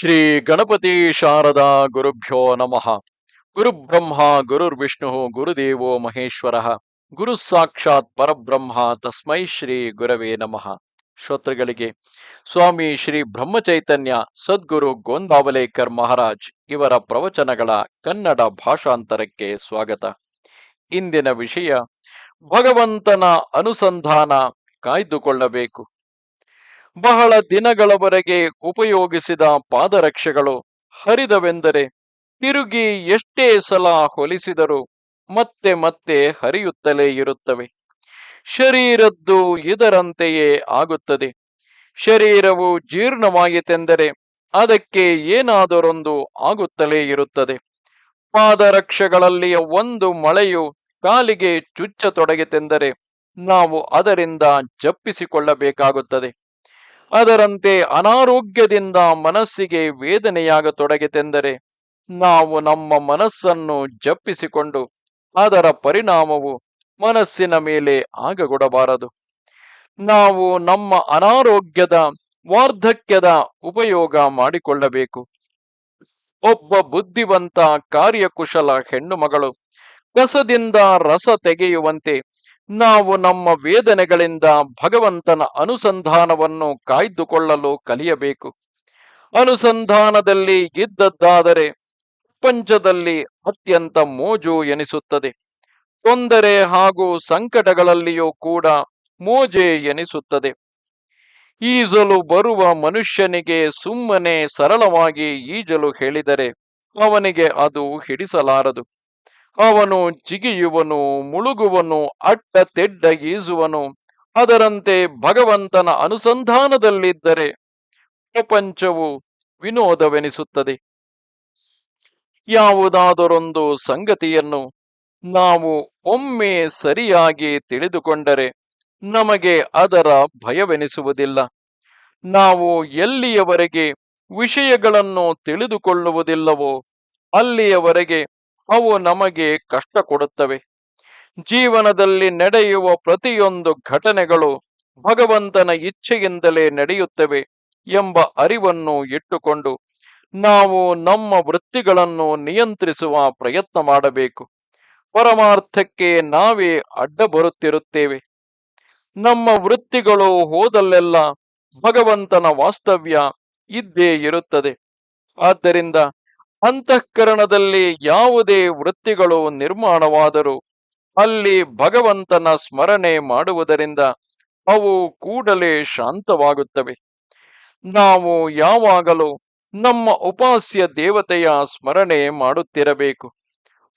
ಶ್ರೀ ಗಣಪತಿ ಶಾರದಾ ಗುರುಭ್ಯೋ ನಮಃ. ಗುರುಬ್ರಹ್ಮ ಗುರುರ್ವಿಷ್ಣು ಗುರುದೇವೋ ಮಹೇಶ್ವರ. ಗುರು ಸಾಕ್ಷಾತ್ ಪರಬ್ರಹ್ಮ, ತಸ್ಮೈ ಶ್ರೀ ಗುರವೇ ನಮಃ. ಶ್ರೋತೃಗಳಿಗೆ, ಸ್ವಾಮಿ ಶ್ರೀ ಬ್ರಹ್ಮಚೈತನ್ಯ, ಸದ್ಗುರು ಗೋಂದಾವಲೇಕರ್ ಮಹಾರಾಜ್ ಇವರ ಪ್ರವಚನಗಳ ಕನ್ನಡ ಭಾಷಾಂತರಕ್ಕೆ ಸ್ವಾಗತ. ಇಂದಿನ ವಿಷಯ, ಭಗವಂತನ ಅನುಸಂಧಾನ ಕಾಯ್ದುಕೊಳ್ಳಬೇಕು. ಬಹಳ ದಿನಗಳವರೆಗೆ ಉಪಯೋಗಿಸಿದ ಪಾದರಕ್ಷೆಗಳು ಹರಿದವೆಂದರೆ ತಿರುಗಿ ಎಷ್ಟೇ ಸಲ ಹೊಲಿಸಿದರೂ ಮತ್ತೆ ಮತ್ತೆ ಹರಿಯುತ್ತಲೇ ಇರುತ್ತವೆ. ಶರೀರದ್ದು ಇದರಂತೆಯೇ ಆಗುತ್ತದೆ. ಶರೀರವು ಜೀರ್ಣವಾಯಿತೆಂದರೆ ಅದಕ್ಕೆ ಏನಾದರೊಂದು ಆಗುತ್ತಲೇ ಇರುತ್ತದೆ. ಪಾದರಕ್ಷೆಗಳಲ್ಲಿ ಒಂದು ಮಳೆಯು ಕಾಲಿಗೆ ಚುಚ್ಚತೊಡಗಿತೆಂದರೆ ನಾವು ಅದರಿಂದ ಜಪ್ಪಿಸಿಕೊಳ್ಳಬೇಕಾಗುತ್ತದೆ. ಅದರಂತೆ ಅನಾರೋಗ್ಯದಿಂದ ಮನಸ್ಸಿಗೆ ವೇದನೆಯಾಗತೊಡಗಿತೆಂದರೆ ನಾವು ನಮ್ಮ ಮನಸ್ಸನ್ನು ಜಪ್ಪಿಸಿಕೊಂಡು ಅದರ ಪರಿಣಾಮವು ಮನಸ್ಸಿನ ಮೇಲೆ ಆಗಗೊಡಬಾರದು. ನಾವು ನಮ್ಮ ಅನಾರೋಗ್ಯದ ವಾರ್ಧಕ್ಯದ ಉಪಯೋಗ ಮಾಡಿಕೊಳ್ಳಬೇಕು. ಒಬ್ಬ ಬುದ್ಧಿವಂತ ಕಾರ್ಯಕುಶಲ ಹೆಣ್ಣುಮಗಳು ಕಸದಿಂದ ರಸ ತೆಗೆಯುವಂತೆ ನಾವು ನಮ್ಮ ವೇದನೆಗಳಿಂದ ಭಗವಂತನ ಅನುಸಂಧಾನವನ್ನು ಕಾಯ್ದುಕೊಳ್ಳಲು ಕಲಿಯಬೇಕು. ಅನುಸಂಧಾನದಲ್ಲಿ ಇದ್ದದ್ದಾದರೆ ಪ್ರಪಂಚದಲ್ಲಿ ಅತ್ಯಂತ ಮೋಜು ಎನಿಸುತ್ತದೆ. ತೊಂದರೆ ಹಾಗೂ ಸಂಕಟಗಳಲ್ಲಿಯೂ ಕೂಡ ಮೋಜೆ ಎನಿಸುತ್ತದೆ. ಈಜಲು ಬರುವ ಮನುಷ್ಯನಿಗೆ ಸುಮ್ಮನೆ ಸರಳವಾಗಿ ಈಜಲು ಹೇಳಿದರೆ ಅವನಿಗೆ ಅದು ಹಿಡಿಸಲಾರದು. ಅವನು ಜಿಗಿಯುವನು, ಮುಳುಗುವನು ಅಡ್ಡ ತೆಡ್ಡ ಈಜುವನು. ಅದರಂತೆ ಭಗವಂತನ ಅನುಸಂಧಾನದಲ್ಲಿದ್ದರೆ ಪ್ರಪಂಚವು ವಿನೋದವೆನಿಸುತ್ತದೆ. ಯಾವುದಾದರೊಂದು ಸಂಗತಿಯನ್ನು ನಾವು ಒಮ್ಮೆ ಸರಿಯಾಗಿ ತಿಳಿದುಕೊಂಡರೆ ನಮಗೆ ಅದರ ಭಯವೆನಿಸುವುದಿಲ್ಲ. ನಾವು ಎಲ್ಲಿಯವರೆಗೆ ವಿಷಯಗಳನ್ನು ತಿಳಿದುಕೊಳ್ಳುವುದಿಲ್ಲವೋ ಅಲ್ಲಿಯವರೆಗೆ ಅವು ನಮಗೆ ಕಷ್ಟ ಕೊಡುತ್ತವೆ. ಜೀವನದಲ್ಲಿ ನಡೆಯುವ ಪ್ರತಿಯೊಂದು ಘಟನೆಗಳು ಭಗವಂತನ ಇಚ್ಛೆಯಿಂದಲೇ ನಡೆಯುತ್ತವೆ ಎಂಬ ಅರಿವನ್ನು ಇಟ್ಟುಕೊಂಡು ನಾವು ನಮ್ಮ ವೃತ್ತಿಗಳನ್ನು ನಿಯಂತ್ರಿಸುವ ಪ್ರಯತ್ನ ಮಾಡಬೇಕು. ಪರಮಾರ್ಥಕ್ಕೆ ನಾವೇ ಅಡ್ಡ ಬರುತ್ತಿರುತ್ತೇವೆ. ನಮ್ಮ ವೃತ್ತಿಗಳು ಹೋದಲ್ಲೆಲ್ಲ ಭಗವಂತನ ವಾಸ್ತವ್ಯ ಇದ್ದೇ ಇರುತ್ತದೆ. ಆದ್ದರಿಂದ ಅಂತಃಕರಣದಲ್ಲಿ ಯಾವುದೇ ವೃತ್ತಿಗಳು ನಿರ್ಮಾಣವಾದರೂ ಅಲ್ಲಿ ಭಗವಂತನ ಸ್ಮರಣೆ ಮಾಡುವುದರಿಂದ ಅವು ಕೂಡಲೇ ಶಾಂತವಾಗುತ್ತವೆ. ನಾವು ಯಾವಾಗಲೂ ನಮ್ಮ ಉಪಾಸ್ಯ ದೇವತೆಯ ಸ್ಮರಣೆ ಮಾಡುತ್ತಿರಬೇಕು.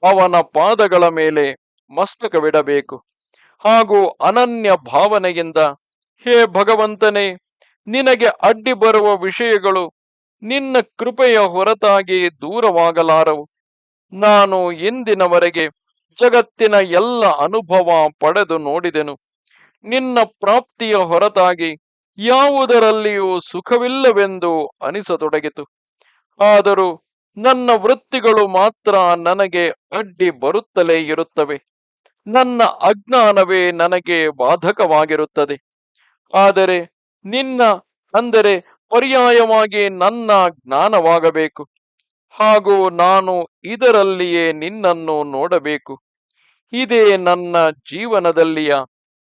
ಅವನ ಪಾದಗಳ ಮೇಲೆ ಮಸ್ತಕವಿಡಬೇಕು. ಹಾಗೂ ಅನನ್ಯ ಭಾವನೆಯಿಂದ, ಹೇ ಭಗವಂತನೇ, ನಿನಗೆ ಅಡ್ಡಿ ಬರುವ ವಿಷಯಗಳು ನಿನ್ನ ಕೃಪೆಯ ಹೊರತಾಗಿ ದೂರವಾಗಲಾರವು. ನಾನು ಇಂದಿನವರೆಗೆ ಜಗತ್ತಿನ ಎಲ್ಲ ಅನುಭವ ಪಡೆದು ನೋಡಿದೆನು. ನಿನ್ನ ಪ್ರಾಪ್ತಿಯ ಹೊರತಾಗಿ ಯಾವುದರಲ್ಲಿಯೂ ಸುಖವಿಲ್ಲವೆಂದು ಅನಿಸತೊಡಗಿತು. ಆದರೂ ನನ್ನ ವೃತ್ತಿಗಳು ಮಾತ್ರ ನನಗೆ ಅಡ್ಡಿ ಬರುತ್ತಲೇ ಇರುತ್ತವೆ. ನನ್ನ ಅಜ್ಞಾನವೇ ನನಗೆ ಬಾಧಕವಾಗಿರುತ್ತದೆ. ಆದರೆ ನಿನ್ನ, ಅಂದರೆ ಪರ್ಯಾಯವಾಗಿ ನನ್ನ ಜ್ಞಾನವಾಗಬೇಕು ಹಾಗೂ ನಾನು ಇದರಲ್ಲಿಯೇ ನಿನ್ನನ್ನು ನೋಡಬೇಕು. ಇದೇ ನನ್ನ ಜೀವನದಲ್ಲಿಯ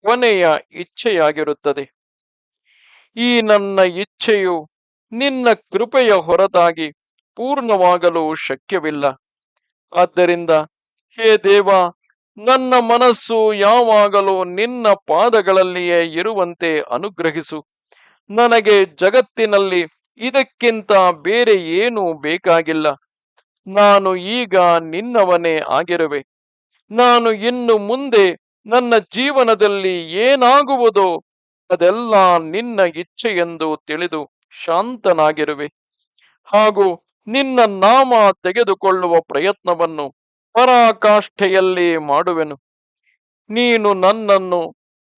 ಕೊನೆಯ ಇಚ್ಛೆಯಾಗಿರುತ್ತದೆ. ಈ ನನ್ನ ಇಚ್ಛೆಯು ನಿನ್ನ ಕೃಪೆಯ ಹೊರತಾಗಿ ಪೂರ್ಣವಾಗಲು ಶಕ್ಯವಿಲ್ಲ. ಆದ್ದರಿಂದ ಹೇ ದೇವ, ನನ್ನ ಮನಸ್ಸು ಯಾವಾಗಲೂ ನಿನ್ನ ಪಾದಗಳಲ್ಲಿಯೇ ಇರುವಂತೆ ಅನುಗ್ರಹಿಸು. ನನಗೆ ಜಗತ್ತಿನಲ್ಲಿ ಇದಕ್ಕಿಂತ ಬೇರೆ ಏನೂ ಬೇಕಾಗಿಲ್ಲ. ನಾನು ಈಗ ನಿನ್ನವನೇ ಆಗಿರುವೆ. ನಾನು ಇನ್ನು ಮುಂದೆ ನನ್ನ ಜೀವನದಲ್ಲಿ ಏನಾಗುವುದೋ ಅದೆಲ್ಲ ನಿನ್ನ ಇಚ್ಛೆಯೆಂದು ತಿಳಿದು ಶಾಂತನಾಗಿರುವೆ. ಹಾಗೂ ನಿನ್ನ ನಾಮ ತೆಗೆದುಕೊಳ್ಳುವ ಪ್ರಯತ್ನವನ್ನು ಪರಾಕಾಷ್ಠೆಯಲ್ಲಿ ಮಾಡುವೆನು. ನೀನು ನನ್ನನ್ನು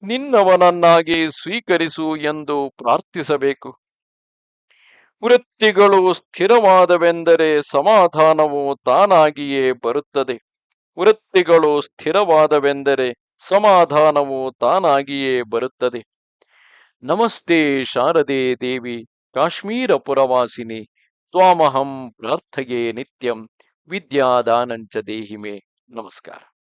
ನಿನ್ನವನನ್ನಾಗಿ ಸ್ವೀಕರಿಸು ಎಂದು ಪ್ರಾರ್ಥಿಸಬೇಕು. ವೃತ್ತಿಗಳು ಸ್ಥಿರವಾದವೆಂದರೆ ಸಮಾಧಾನವು ತಾನಾಗಿಯೇ ಬರುತ್ತದೆ. ವೃತ್ತಿಗಳು ಸ್ಥಿರವಾದವೆಂದರೆ ಸಮಾಧಾನವು ತಾನಾಗಿಯೇ ಬರುತ್ತದೆ. ನಮಸ್ತೆ ಶಾರದೆ ದೇವಿ, ಕಾಶ್ಮೀರ ಪುರವಾಸಿನಿ, ತ್ವಾಮಹಂ ಪ್ರಾರ್ಥಗೆ ನಿತ್ಯಂ, ವಿದ್ಯಾದಾನಂಚ ದೇಹಿಮೆ. ನಮಸ್ಕಾರ.